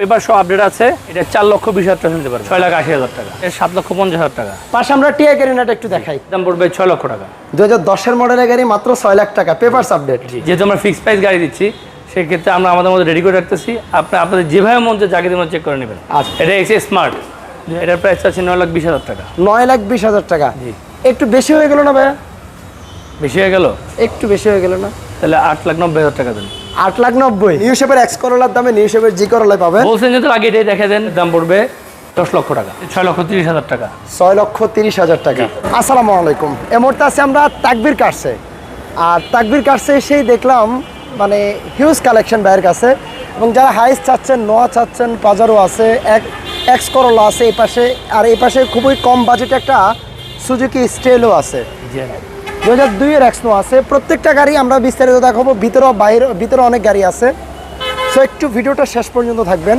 Paper সব update আছে। এটা চার লক্ষ বিশ হাজার টাকা নিতে পারবে। ছয় লাখ আশি হাজার টাকা। এটা সাত লক্ষ পঞ্চাশ হাজার টাকা। পাশে আমরা টিআই ক্যারিনাটা একটু দেখাই। দাম পড়বে ছয় লক্ষ টাকা। দু হাজার দশের মডেলের গাড়ি মাত্র ছয় লাখ টাকা। পেপারস আপডেট যেহেতু আমরা ফিক্সড প্রাইস গাড়ি দিচ্ছি সেক্ষেত্রে আমরা আমাদের মধ্যে রেডি করে রাখতেছি। আপনি আপনাদের যেভাবে মন চায় যাকে চেক করে নেবেন। আচ্ছা। এটা এক্স স্মার্ট এটার প্রাইস আছে নয় লাখ বিশ হাজার টাকা। নয় লাখ বিশ হাজার টাকা। জি। একটু বেশি হয়ে গেল না ভাইয়া? বেশি হয়ে গেল? একটু বেশি হয়ে গেল না? তাহলে আট লাখ নব্বই হাজার টাকা দেন। আট লাখ নব্বই। নিউ শেপের এক্স করলার দামে নিউ শেপের জি করলায় পাবেন। বলছেন যেহেতু আগে এটাই দেখে দেন দাম পড়বে দশ লক্ষ টাকা। ছয় লক্ষ তিরিশ হাজার টাকা। ছয় লক্ষ তিরিশ হাজার টাকা। আসসালামু আলাইকুম। এ মুহূর্তে আছে আমরা তাকবির কাটছে আর তাকবির কাটছে এসেই দেখলাম মানে হিউজ কালেকশন ভাইয়ের কাছে। এবং যারা হাইস চাচ্ছেন নোয়া চাচ্ছেন পাজারো আছে এক এক্স করলা আছে এই পাশে। আর এই পাশে খুবই কম বাজেটে একটা সুজুকি স্টেলও আছে। জি দু হাজার দুইয়ের এক্সনো আছে। প্রত্যেকটা গাড়ি আমরা বিস্তারিত দেখাবো। ভিতরে বাইরে ভিতরে অনেক গাড়ি আছে। সো একটু ভিডিওটা শেষ পর্যন্ত থাকবেন।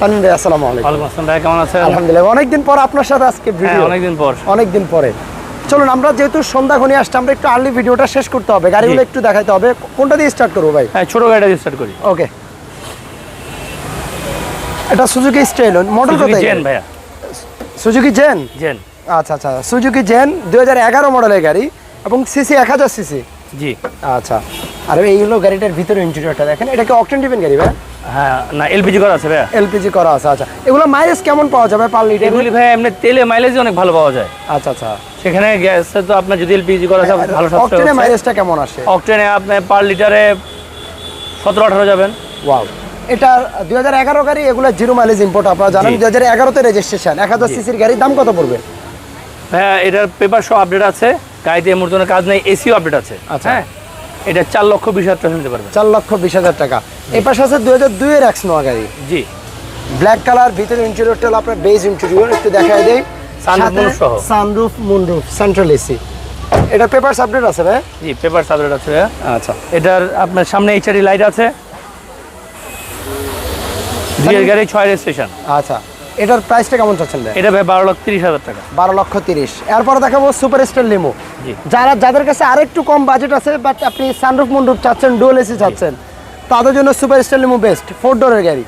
তানভীর ভাই আসসালামু আলাইকুম। আসসালাম ভাই কেমন আছেন? আলহামদুলিল্লাহ। অনেকদিন পর আপনার সাথে আজকে হ্যাঁ ভিডিও অনেকদিন পর। অনেকদিন পরে। চলুন আমরা যেহেতু সন্ধ্যা ঘনিয়ে আসছে আমরা একটু আর্লি ভিডিওটা শেষ করতে হবে। গাড়িগুলো একটু দেখাইতে হবে। কোনটা দিয়ে স্টার্ট করব ভাই? হ্যাঁ ছোটো গাড়িটা স্টার্ট করি। ওকে এটা সুজুকি স্টাইল মডেল কত জেন ভাইয়া। সুজুকি জেন জেন আচ্ছা আচ্ছা। সুজুকি জেন দুই মডেলের গাড়ি। এবং সিসি এক হাজার সিসি জি। আচ্ছা। আর এইগুলো গাড়িটার ভিতরে ইন্টেরিয়রটা দেখেন। এটা কি অকটেন ডিপেন গাড়ি ভাই? হ্যাঁ না এলপিজি করা আছে ভাইয়া। এলপিজি করা আছে আচ্ছা। এগুলো মাইলেজ কেমন পাওয়া যাবে পার লিটার এগুলি ভাই এমনি তেলে মাইলেজ অনেক ভালো পাওয়া যায়। আচ্ছা আচ্ছা। সেখানে গ্যাসে তো আপনার যদি এলপিজি করা আছে ভালো অকটেনে মাইলেজটা কেমন আসে? অকটেনে আপনি পার লিটারে সতেরো আঠারো যাবেন। ওয়াও এটা দুই হাজার এগারো গাড়ি এগুলো জিরো মাইলেজ ইম্পোর্ট আপনারা জানেন। দুই হাজার এগারোতে রেজিস্ট্রেশন এক হাজার সিসির গাড়ির দাম কত পড়বে? হ্যাঁ এটার পেপার সব আপডেট আছে। গাড়িতে এমন কাজ নেই এসিও আপডেট আছে। আচ্ছা। হ্যাঁ? এটা চার লক্ষ বিশ হাজার টাকা নিতে পারবেন চার লক্ষ বিশ হাজার টাকা। এই পাশে আছে দুই হাজার দুইয়ের এক্স নোয়া গাড়ি। জি। ব্ল্যাক কালার ভিতরে ইন্টেরিয়রটা হলো আপনার বেজ ইন্টেরিয়র একটু দেখাই দেই। সহ। সানরুফ মুনরুফ সেন্ট্রাল এসি এটা পেপার আপডেট আছে ভাই? জি পেপার আপডেট আছে। আচ্ছা। এটার আপনার সামনে এইচআরই লাইট আছে। দুইয়ের গাড়ি ছয় রেজিস্ট্রেশন। আচ্ছা। এটার প্রাইসটা কেমন চাচ্ছেন এটা ভাই বারো লক্ষ তিরিশ হাজার টাকা। বারো লক্ষ তিরিশ। এরপরে দেখাবো সুপার স্টার লিমো। যারা যাদের কাছে আরেকটু কম বাজেট আছে বাট আপনি সানরুফ মুন্ডুপ চাচ্ছেন ডুয়েল এসি চাচ্ছেন তাদের জন্য super star limo best four ডোরের গাড়ি।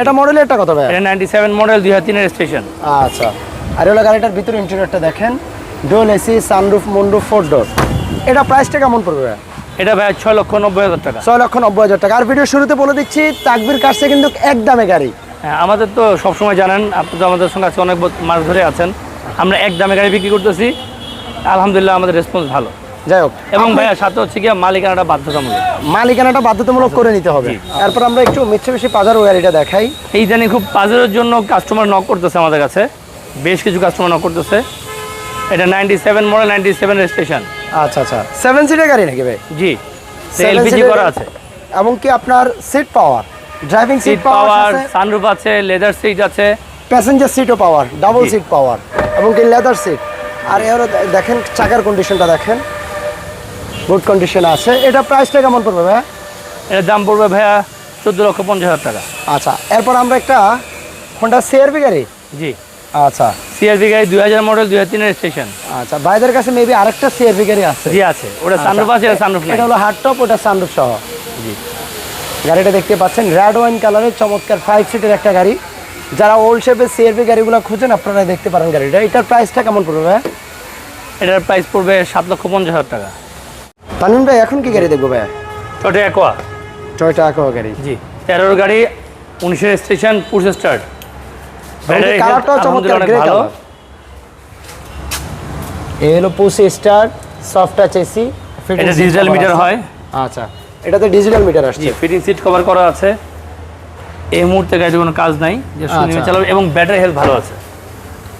এটা মডেল এটা কত ভাই? এটা নাইনটি সেভেন মডেল দুই হাজার তিনের স্টেশন আচ্ছা। আর এগুলো গাড়িটার ভিতরে ইন্টেরিয়রটা দেখেন। Dual AC sunroof moonroof four door এটা প্রাইসটা কেমন পড়বে ভাই? এটা ভাই ছয় লক্ষ নব্বই হাজার টাকা। ছয় লক্ষ নব্বই হাজার টাকা। আর ভিডিও শুরুতে বলে দিচ্ছি তাকবির কাছে কিন্তু এক দামে গাড়ি। আমাদের তো সবসময় জানেন আপনি তো আমাদের সঙ্গে আজকে অনেক মাস ধরে আছেন। আমরা এক দামে গাড়ি বিক্রি করতেছি। আলহামদুলিল্লাহ আমাদের রেসপন্স ভালো। যাই হোক এবং ভাইয়া সাথে হচ্ছে গিয়ে মালিকানাটা বাধ্যতামূলক। মালিকানাটা বাধ্যতামূলক করে নিতে হবে। তারপর আমরা একটু মিৎসুবিশি পাজারো গাড়িটা দেখাই। এই জানি খুব বাজারের জন্য কাস্টমার নক করতেছে আমাদের কাছে। বেশ কিছু কাস্টমার নক করতেছে। এটা ninety seven model ninety seven registration আচ্ছা আচ্ছা। সেভেন সিটের গাড়ি নাকি ভাই? জি এলপিজি করা আছে। এবং কি আপনার seat power driving seat power sunroof আছে। লেদার সিট আছে। প্যাসেঞ্জার সিটও পাওয়ার ডাবল সিট পাওয়ার এবং কি লেদার সিট আর এর দেখেন চাকার কন্ডিশনটা দেখেন। গুড কন্ডিশন আছে। এটা প্রাইসটা কেমন পড়বে ভাই এটার দাম পড়বে ভাইয়া চোদ্দ লক্ষ পঞ্চাশ হাজার টাকা। আচ্ছা এরপর আমরা একটা হোন্ডা সিআরবি গাড়ি। জি। আচ্ছা। সিআরভি গাড়ি দুই হাজার মডেল দুই হাজার তিনের স্টেশন আচ্ছা ভাইদের কাছে মেবি আরেকটা সিআরবি গাড়ি আছে। জি আছে। ওটা সানরুফ আছে সানরুফ এটা হলো হার্ড টপ ওটা সানরুফ সহ। জি। গাড়িটা দেখতে পাচ্ছেন রেড ওয়াইন কালারের চমৎকার ফাইভ সিটের একটা গাড়ি। যারা ওল্ড শেপের সিআরবি গাড়িগুলো খুঁজেন আপনারা দেখতে পারেন গাড়িটা। এটার প্রাইসটা কেমন পড়বে ভাই এটার প্রাইস পড়বে সাত লক্ষ পঞ্চাশ হাজার টাকা। তানিম ভাই এখন কি গাড়ি দেখব ভাই ছোটো একোয়া টয়টা আকোয়া গাড়ি। জি তেরোর গাড়ি উনিশের স্টেশন পুরুষ স্টার্ট কালারটাও চমৎকার গ্রে কালার এই হলো পুসি স্টার সফট টাচ এসি এটা ডিজিটাল মিটার হয়। আচ্ছা। এটাতে ডিজিটাল মিটার আসছে। ফিটিং সিট কভার করা আছে। এই মুহূর্তে গাড়ির কোনো কাজ নাই যে শুনে আচ্ছা। চালাবে এবং ব্যাটারি হেলথ ভালো আছে।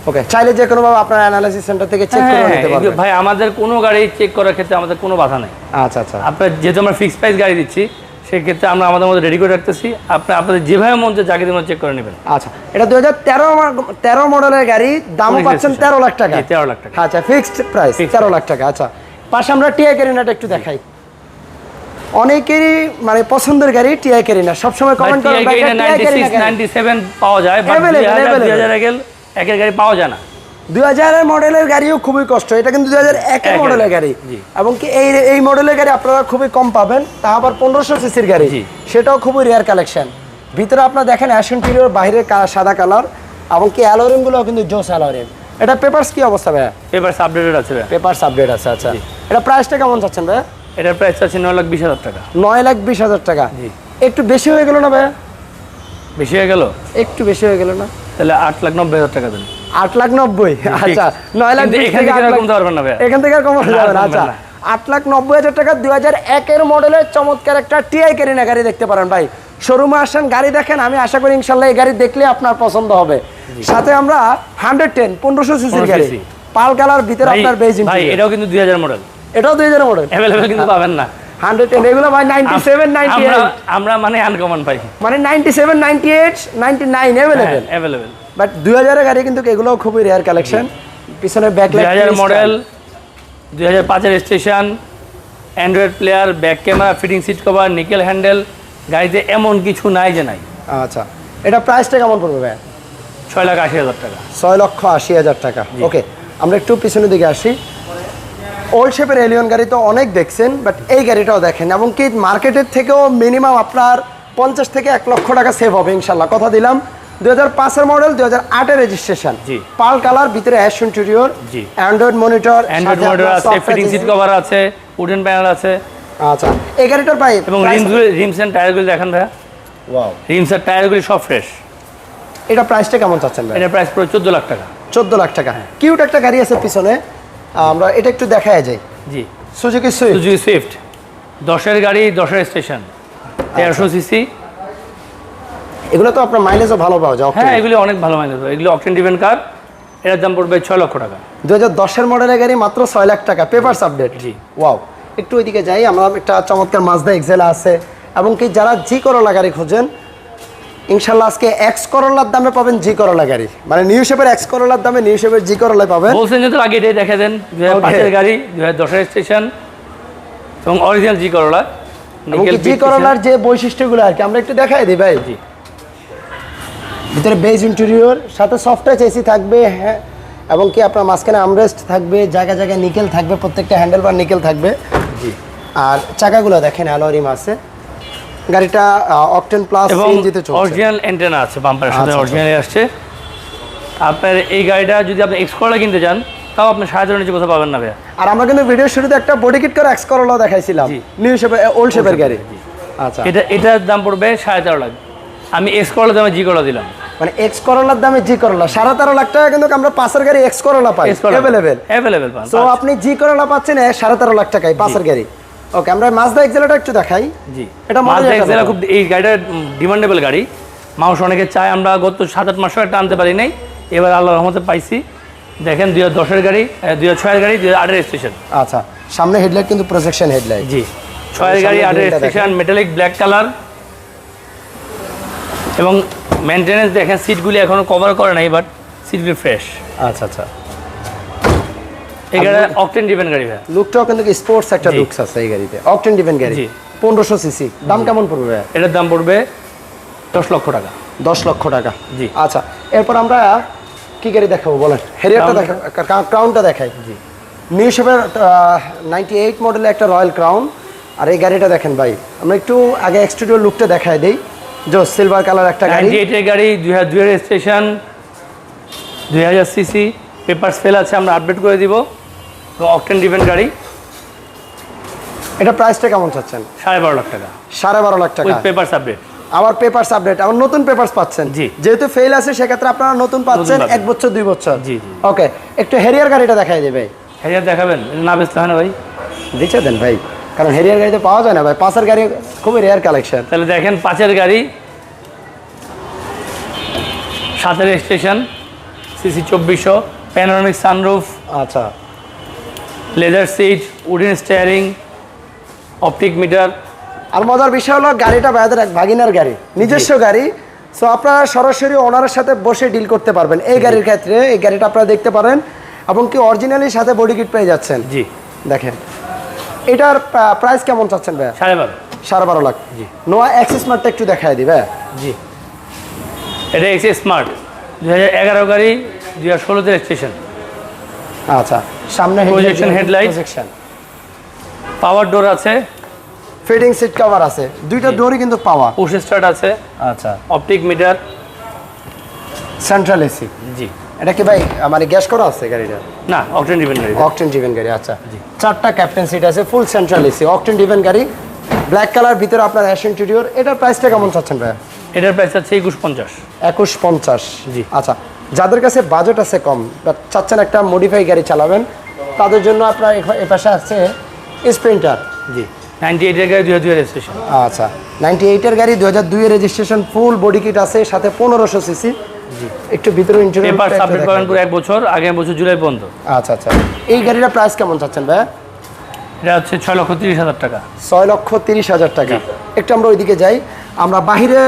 ওকে চাইলে যে কোনো ভাবে আপনার অ্যানালাইসিস সেন্টার থেকে চেক করে হ্যাঁ, নিতে পারবেন। ভাই আমাদের কোনো গাড়ি চেক করার ক্ষেত্রে আমাদের কোনো বাধা নেই। আচ্ছা আচ্ছা। আপনার যেহেতু আমরা ফিক্সড প্রাইস গাড়ি দিচ্ছি সেক্ষেত্রে আমরা আমাদের মধ্যে রেডি করে রাখতেছি। আপনি আপনাদের যেভাবে মন চায় যাকে চেক করে নেবেন। আচ্ছা এটা দুই হাজার তেরো তেরো মডেলের গাড়ি দাম পাচ্ছেন। তেরো লাখ টাকা। 13 লাখ টাকা। আচ্ছা ফিক্সড প্রাইস তেরো লাখ টাকা আচ্ছা। পাশে আমরা টিআই ক্যারিনাটা একটু দেখাই। অনেকেরই মানে পছন্দের গাড়ি টিআই ক্যারিনা সবসময় কমেন্ট করেন ভাই, TI Carina গাড়ি। 97 পাওয়া যায় বাট Available, available। 2000 এগেল একের গাড়ি পাওয়া যায় না। দুই হাজারের মডেলের গাড়িও খুবই কষ্ট এটা কিন্তু দুই হাজার একের একের, মডেলের গাড়ি। এবং কি এই এই মডেলের গাড়ি আপনারা খুবই কম পাবেন তা আবার পনেরোশো সিসির গাড়ি। সেটাও খুবই রেয়ার কালেকশন ভিতরে আপনার দেখেন অ্যাশ ইন্টেরিয়র বাইরে সাদা কালার এবং কি অ্যালোরিমগুলো কিন্তু জোস অ্যালোরিম এটা পেপারস কি অবস্থা ভাইয়া? পেপার আপডেটেড আছে ভাইয়া। পেপারস আপডেট আছে আচ্ছা। এটা প্রাইসটা কেমন চাচ্ছেন ভাইয়া? এটার প্রাইস আছে নয় লাখ বিশ হাজার টাকা। নয় লাখ বিশ হাজার টাকা। জি। একটু বেশি হয়ে গেল না ভাইয়া? বেশি হয়ে গেল? একটু বেশি হয়ে গেল না। তাহলে আট লাখ নব্বই হাজার টাকা দেন। আট লাখ নব্বই? আচ্ছা নয় লাখ এখান থেকে আর কমতে পারবেন না এখান থেকে আর কমানো যাবে না। আচ্ছা। আট লাখ নব্বই হাজার টাকা দুই হাজার একের মডেলের চমৎকার একটা টিআই কেরিনা গাড়ি দেখতে পারেন ভাই। শোরুমে আসেন গাড়ি দেখেন আমি আশা করি ইনশাল্লাহ এই গাড়ি দেখলে আপনার পছন্দ হবে। সাথে আমরা হান্ড্রেড টেন পনেরোশো সিসির গাড়ি। পাল কালার ভিতরে আপনার বেজ ভাই এটাও কিন্তু দুই হাজার মডেল এটাও দুই হাজার মডেল অ্যাভেলেবেল কিন্তু পাবেন না। হান্ড্রেড টেন এগুলো ভাই নাইনটি সেভেন নাইনটি আমরা আমরা মানে আনকমন পাই। মানে ninety seven ninety eight ninety nine available available but দুই হাজারের গাড়ি কিন্তু এগুলো খুবই রেয়ার কালেকশন পিছনে দুই হাজার মডেল দুই হাজার পাঁচের station android player back camera fitting seat cover nickel handle গাড়িতে এমন কিছু নাই যে নাই। আচ্ছা এটা প্রাইসটা কেমন পড়বে ভাই? ছয় লাখ আশি হাজার টাকা। ছয় লক্ষ আশি হাজার টাকা। ওকে আমরা একটু পিছনের দিকে আসি। ওল্ড শেপের এলিয়ন গাড়ি তো অনেক দেখছেন বাট এই গাড়িটাও দেখেন। এবং কি মার্কেটের থেকেও মিনিমাম আপনার পঞ্চাশ থেকে এক লক্ষ টাকা সেভ হবে ইনশাল্লাহ। কথা দিলাম দু হাজার পাঁচের মডেল দু হাজার আটের রেজিস্ট্রেশন জি। পাল কালার ভিতরে অ্যাশ ইন্টেরিয়র জি। অ্যান্ড্রয়েড মনিটর অ্যান্ড্রয়েড মডেল আছে ফিটিং সিট কভার আছে উডেন প্যানেল আছে। আচ্ছা এই গাড়িটার প্রাইস এবং রিমসগুলি রিমস অ্যান্ড টায়ারগুলি দেখেন ভাইয়া। ওয়াও রিমস আর টায়ারগুলি সব ফ্রেশ এটা প্রাইসটা কেমন চাচ্ছেন ভাই? এটার প্রাইস পুরো চোদ্দ লাখ টাকা। চোদ্দ লাখ টাকা। কিউট একটা গাড়ি আছে পিছনে। আমরা এটা একটু দেখায় যাই। জি। সুজুকি সুইফট সুজুকি সুইফট দশের গাড়ি দশের স্টেশন তেরোশো সিসি এগুলো তো আপনার মাইলেজও ভালো পাওয়া যায় হ্যাঁ এগুলি অনেক ভালো মাইলেজ এগুলি অকটেন ডিভেন কার এটার দাম পড়বে ছয় লক্ষ টাকা। দু হাজার দশের মডেলের গাড়ি মাত্র ছয় লাখ টাকা। পেপারস আপডেট জি। ওয়াও একটু ওইদিকে যাই আমরা একটা চমৎকার মাজদা এক্সেলা আছে। এবং কি যারা জি করলা গাড়ি খোঁজেন ইনশাল্লাহ আজকে এক্স করলার দামে পাবেন জি করলা গাড়ি। মানে নিউ শেপের এক্স করলার দামে নিউ শেপের জি করলা পাবেন। বলছেন তো আগে এটাই দেখে দেন দু হাজার গাড়ি দু হাজার দশের স্টেশন এবং অরিজিনাল জি করলা জি করলার যে বৈশিষ্ট্যগুলো আর কি আমরা একটু দেখাই দিই ভাই। জি। ভিতরে বেজ ইন্টেরিয়র সাথে সফট টাচ এসি থাকবে হ্যাঁ এবং কি আপনার মাঝখানে আমরেস্ট থাকবে জায়গা জায়গায় নিকেল থাকবে প্রত্যেকটা হ্যান্ডেল বার নিকেল থাকবে। জি। আর চাকাগুলো দেখেন অ্যালোরিম আছে। গাড়িটা অকটেন প্লাস সিএনজিতে চলছে। অরিজিনাল অ্যান্টেনা আছে বাম্পারের সাথে আচ্ছা, আচ্ছা। অরিজিনালি আসছে। আপনার এই গাড়িটা যদি আপনি এক্স করলা কিনতে চান তাও আপনি সাড়ে চার নিচে কোথাও পাবেন না ভাইয়া। আর আমরা কিন্তু ভিডিও শুরুতে একটা বডি কিট করে এক্স করলাও দেখাইছিলাম নিউ শেপের ওল্ড শেপের গাড়ি। আচ্ছা। এটা এটার দাম পড়বে সাড়ে তেরো লাখ। আমি এক্স করলা দামে জি করলা দিলাম। মানে এক্স করলার দামে জি করলা সাড়ে তেরো লাখ টাকা কিন্তু আমরা পাঁচের গাড়ি এক্স করলা পাই করলা অ্যাভেলেবেল অ্যাভেলেবেল তো আপনি জি করলা পাচ্ছেন সাড়ে তেরো লাখ টাকায় পাঁচের গাড়ি। ওকে আমরা মাজদা এক্সেলাটা একটু দেখাই। জি। এটা মাজদা এক্সেলা খুব এই গাড়িটা ডিমান্ডেবল গাড়ি। মানুষ অনেকে চায় আমরা গত সাত আট মাস একটা আনতে পারি নাই। এবার আল্লাহ রহমতে পাইছি। দেখেন দুই হাজার দশের গাড়ি দুই হাজার ছয়ের গাড়ি দুই হাজার আটের স্টেশন আচ্ছা সামনে হেডলাইট কিন্তু প্রজেকশন হেডলাইট জি ছয়ের গাড়ি আটের স্টেশন মেটালিক ব্ল্যাক কালার এবং মেনটেনেন্স দেখেন সিটগুলি এখনও কভার করে নাই বাট সিটগুলি ফ্রেশ আচ্ছা আচ্ছা। গাড়ি অকটেন ডিপেন্ড গাড়ি ভাই লুকটাও কিন্তু স্পোর্টস একটা। লুকস আছে এই গাড়িতে। অকটেন ডিপেন্ড গাড়ি। পনেরোশো সিসি দাম কেমন পড়বে এটার দাম পড়বে দশ লক্ষ টাকা। দশ লক্ষ টাকা। জি। আচ্ছা এরপর আমরা কি গাড়ি দেখাবো বলেন? হেরিয়ারটা দেখা ক্রাউনটা দেখাই। জি। নিউ শেপের নাইনটি এইট মডেলের একটা রয়্যাল ক্রাউন আর এই গাড়িটা দেখেন ভাই আমরা একটু আগে এক্সটুডিও লুকটা দেখাই দিই। জো সিলভার কালার একটা গাড়ি। এইটের গাড়ি দুই হাজার দুইয়ের স্টেশন দুই হাজার সিসি পেপার ফেল আছে আমরা আপডেট করে দিব। অকটেন ডিপেন্ড গাড়ি। এটা প্রাইসটা কেমন চাচ্ছেন? সাড়ে বারো লাখ টাকা। সাড়ে বারো লাখ টাকা। পেপার আপডেট আবার পেপারস আপডেট আবার নতুন পেপারস পাচ্ছেন। জি। যেহেতু ফেল আছে সেক্ষেত্রে আপনারা নতুন পাচ্ছেন এক বছর দুই বছর। জি। ওকে একটু হেরিয়ার গাড়িটা দেখাই দেবে। হ্যাঁ দেখাবেন? না বেচতে হয় না ভাই। দিচ্ছে দেন ভাই। কারণ হেরিয়ার গাড়িতে পাওয়া যায় না ভাই। পাঁচের গাড়ি খুবই রেয়ার কালেকশন তাহলে দেখেন পাঁচের গাড়ি। সাতের স্টেশন সিসি চব্বিশশো প্যানোরামিক সানরুফ আচ্ছা। Leather seat wooden steering optic meter. আর মজার বিষয় হলো গাড়িটা ভাইয়াদের এক ভাগিনার গাড়ি নিজস্ব গাড়ি। সো আপনারা সরাসরি ওনারের সাথে বসে ডিল করতে পারবেন এই গাড়ির ক্ষেত্রে। এই গাড়িটা আপনারা দেখতে পারেন এবং কি অরিজিনালি সাথে বডি কিট পেয়ে যাচ্ছেন। জি। দেখেন। এটার প্রাইস কেমন চাচ্ছেন ভাইয়া? সাড়ে বারো। সাড়ে বারো লাখ। জি। নোয়া অ্যাক্সেস মার্টটা একটু দেখায় দিবে জি। এটা এক্স স্মার্ট দু হাজার এগারো গাড়ি দু হাজার ষোলোতে স্টেশন আচ্ছা সামনে Projection headlight। Projection power door আছে। ফিডিং সিট কভার আছে। দুইটা ডোরই কিন্তু পাওয়া পুশ স্টার্ট আছে। আচ্ছা। অপটিক মিটার সেন্ট্রাল এসি জি। এটা কি ভাই মানে গ্যাস করা আছে গাড়িটা? না অকটেন ডিভেন গাড়ি। অকটেন ডিভেন গাড়ি আচ্ছা। জি। চারটা ক্যাপ্টেন সিট আছে full central AC octane driven গাড়ি। ব্ল্যাক কালার ভিতরে আপনার অ্যাশ ইন্টেরিয়র এটার প্রাইসটা কেমন চাচ্ছেন ভাই এটার প্রাইস আছে একুশ পঞ্চাশ। একুশ পঞ্চাশ। জি। আচ্ছা যাদের কাছে বাজেট আছে কম বা চাচ্ছেন একটা মডিফাই গাড়ি চালাবেন তাদের জন্য আপনার এ পাশে আছে স্প্রিন্টার জি। নাইনটি এইটের গাড়ি দুই হাজার রেজিস্ট্রেশন আচ্ছা। নাইনটি এইটের গাড়ি দু হাজার দুইয়ের রেজিস্ট্রেশন ফুল বডি কিট আছে সাথে পনেরোশো সিসি একটু ভিতরে পেপার সাবমিট করেন পুরো এক বছর আগামী বছর জুলাই পর্যন্ত। আচ্ছা আচ্ছা। এই গাড়িটার প্রাইস কেমন চাচ্ছেন ভাই এটা হচ্ছে ছয় লক্ষ তিরিশ হাজার টাকা। ছয় লক্ষ তিরিশ হাজার টাকা। একটু আমরা ওইদিকে যাই। আমরা বাহিরে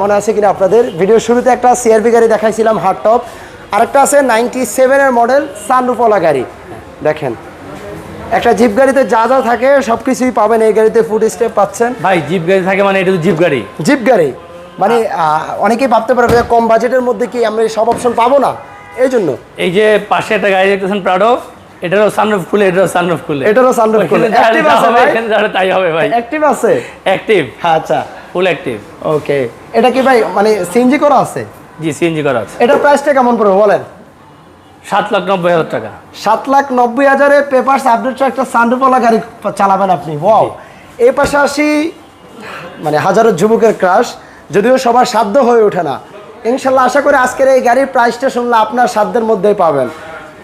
মনে আছে কিনা আপনাদের ভিডিওর শুরুতে একটা সিআরবি গাড়ি দেখাইছিলাম হার্ড টপ আরেকটা আছে নাইনটি সেভেনের মডেল সানরুফওয়ালা গাড়ি। দেখেন একটা জিপ গাড়িতে যা যা থাকে সব কিছুই পাবেন এই গাড়িতে ফুড স্টেপ পাচ্ছেন। ভাই জিপ গাড়ি থাকে মানে এটা তো জিপ গাড়ি। জিপ গাড়ি। মানে অনেকেই ভাবতে পারবে যে কম বাজেটের মধ্যে কি আমরা সব অপশন পাবো না? এই জন্য। এই যে পাশে একটা গাড়ি দেখতেছেন প্রাডো এটারও সানরুফ খুলে এটারও সানরুফ খুলে। এটারও sunroof খুলে। যা আছে ভাই? তাই হবে ভাই। অ্যাক্টিভ আছে? অ্যাক্টিভ হ্যাঁ আচ্ছা। ফুল অ্যাক্টিভ ওকে এটা কি ভাই মানে সিএনজি করা আছে? জি সিএনজি করা আছে। এটার প্রাইসটা কেমন পড়বে বলেন? সাত লাখ নব্বই হাজার টাকা। সাত লাখ নব্বই হাজারে পেপারস আপডেট একটা সানরুফওয়ালা গাড়ি চালাবেন আপনি। ওয়াও এই পাশে আসি মানে হাজারো যুবকের ক্রাশ যদিও সবার সাধ্য হয়ে ওঠে না। ইনশাল্লাহ আশা করি আজকের এই গাড়ির প্রাইসটা শুনলে আপনার সাধ্যের মধ্যেই পাবেন।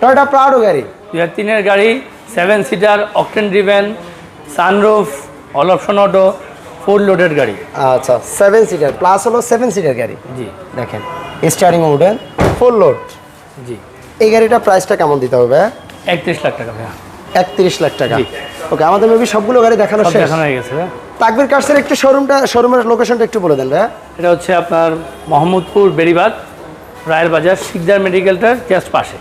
টয়টা প্রাউডো গাড়ি। হাজার তিনের গাড়ি seven seater octane driven sunroof all option auto full loaded গাড়ি। আচ্ছা সেভেন সিটার প্লাস হলো সেভেন সিটার গাড়ি। জি। দেখেন স্টারিং উডেন ফুল লোড জি। এই গাড়িটার প্রাইসটা কেমন দিতে হবে? একত্রিশ লাখ টাকা ভাইয়া। একত্রিশ লাখ টাকা। ওকে আমাদের মেবি সবগুলো গাড়ি দেখানো শেষ। দেখানো হয়ে গেছে। তাকবির কার্সের একটু শোরুমটা শোরুমের লোকেশনটা একটু বলে দেন ভাইয়া। এটা হচ্ছে আপনার মোহাম্মদপুর বেরিবাদ রায়ের বাজার শিকদার মেডিকেলটার জাস্ট পাশে।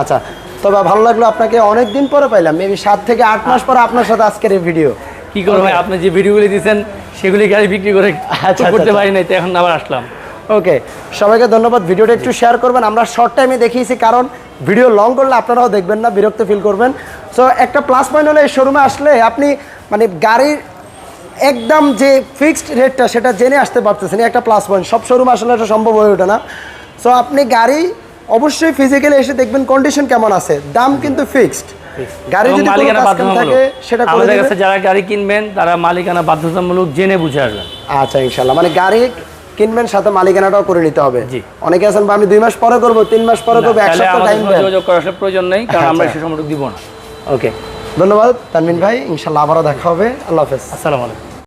আচ্ছা তবে ভালো লাগল আপনাকে অনেক দিন পরে পাইলাম মেবি সাত থেকে আট মাস পরে আপনার সাথে আজকের এই ভিডিও কি করব আপনি যে ভিডিওগুলি দিচ্ছেন সেগুলি গাড়ি বিক্রি করে আচ্ছা, করতে আচ্ছা। পারি নাই তো এখন আবার আসলাম। ওকে সবাইকে ধন্যবাদ। ভিডিওটা একটু শেয়ার করবেন। আমরা শর্ট টাইমে দেখিয়েছি কারণ ভিডিও লং করলে আপনারাও দেখবেন না বিরক্ত ফিল করবেন। সো একটা প্লাস পয়েন্ট হলো এই শোরুমে আসলে আপনি মানে গাড়ির একদম যে ফিক্সড রেটটা সেটা জেনে আসতে পারতেছেন একটা প্লাস পয়েন্ট সব শোরুম আসলে এটা সম্ভব হয়ে ওঠে না। সো আপনি গাড়ি অবশ্যই ফিজিক্যালি এসে দেখবেন কন্ডিশন কেমন আছে। দাম কিন্তু ফিক্সড গাড়ি যদি মালিকানা বাধ্যতামূলক। সেটা আমাদের কাছে যারা গাড়ি কিনবেন তারা মালিকানা বাধ্যতামূলক জেনে বুঝে আসবেন। আচ্ছা ইনশাআল্লাহ। মানে গাড়ি কিনবেন সাথে মালিকানাটাও করে নিতে হবে। জি। অনেকে আছেন বা আমি দুই মাস পরে করব তিন মাস পরে করব এক সপ্তাহ টাইম যোগাযোগ করার প্রয়োজন নেই কারণ আমরা আচ্ছা। সে সম্পর্ক দিব না। ওকে। ধন্যবাদ তানমিন ভাই। ইনশাল্লাহ আবারও দেখা হবে। আল্লাহ হাফেজ। আসসালামু আলাইকুম।